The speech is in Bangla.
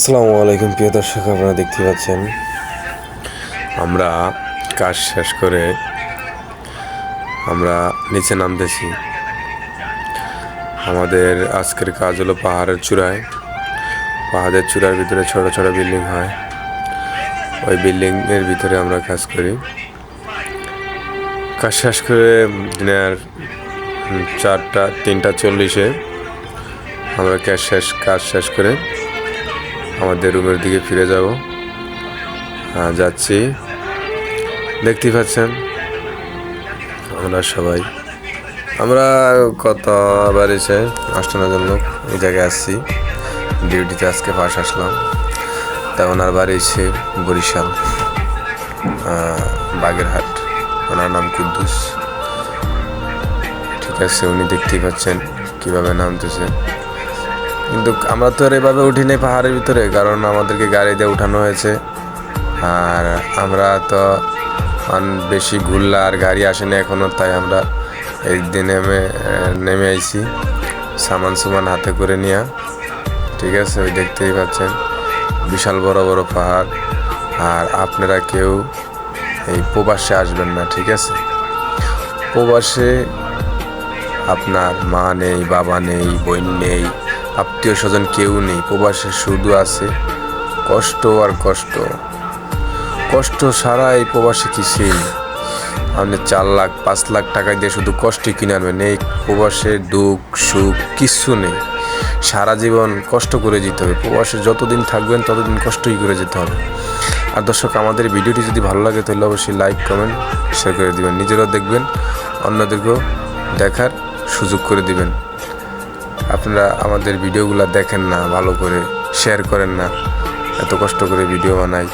আসসালামু আলাইকুম, প্রিয় দর্শক, আপনারা দেখতে পাচ্ছেন, আমরা কাজ শেষ করে আমরা নিচে নামতেছি। আমাদের আজকের কাজ হলো পাহাড়ের চূড়ায়। পাহাড়ের চূড়ার ভিতরে ছোট ছোট বিল্ডিং হয়। ওই বিল্ডিংয়ের ভিতরে আমরা কাজ করি। কাজ শেষ করে দিনের চারটা, তিনটা, চল্লিশে আমরা কাজ শেষ কাজ শেষ করে আমাদের রুমের দিকে ফিরে যাব। যাচ্ছি। দেখতেই পাচ্ছেন, আমরা সবাই। আমরা কত বাড়িছে আষ্টানোর জন্য এই জায়গায় আসছি। ডিউটিতে আজকে পাশ আসলাম। তা ওনার বাড়ি হচ্ছে বরিশাল বাগেরহাট। ওনার নাম কুদ্দুস। ঠিক আছে, উনি দেখতেই পাচ্ছেন কীভাবে নামতেছে। কিন্তু আমরা তো আর এভাবে উঠি নাই পাহাড়ের ভিতরে, কারণ আমাদেরকে গাড়ি দিয়ে উঠানো হয়েছে। আর আমরা তো বেশি ঘুরলা আর গাড়ি আসেনি এখনও তাই আমরা একদিন নেমে নেমে আইছি, সামান সুমান হাতে করে নিয়ে। ঠিক আছে, ওই দেখতেই পাচ্ছেন, বিশাল বড় বড় পাহাড়। আর আপনারা কেউ এই প্রবাসে আসবেন না, ঠিক আছে? প্রবাসে আপনার মা নেই, বাবা নেই, বোন নেই আত্মীয় স্বজন কেউ নেই, প্রবাসে শুধু আছে। কষ্ট আর কষ্ট। কষ্ট সারা এই প্রবাসে কিছুই নেই। আপনি চার লাখ, পাঁচ লাখ টাকা দিয়ে শুধু কষ্টই কিনে আনবেন, এই প্রবাসে দুঃখ, সুখ কিচ্ছু নেই। সারা জীবন কষ্ট করে যেতে হবে। প্রবাসে যতদিন থাকবেন, ততদিন কষ্টই করে যেতে হবে। আর দর্শক, আমাদের ভিডিওটি যদি ভালো লাগে, তাহলে অবশ্যই লাইক কমেন্ট শেয়ার করে দিবেন। নিজেরাও দেখবেন, অন্যদেরকেও দেখার সুযোগ করে দিবেন। আপনারা আমাদের ভিডিওগুলো দেখেন না, ভালো করে শেয়ার করেন না। এত কষ্ট করে ভিডিও বানাই।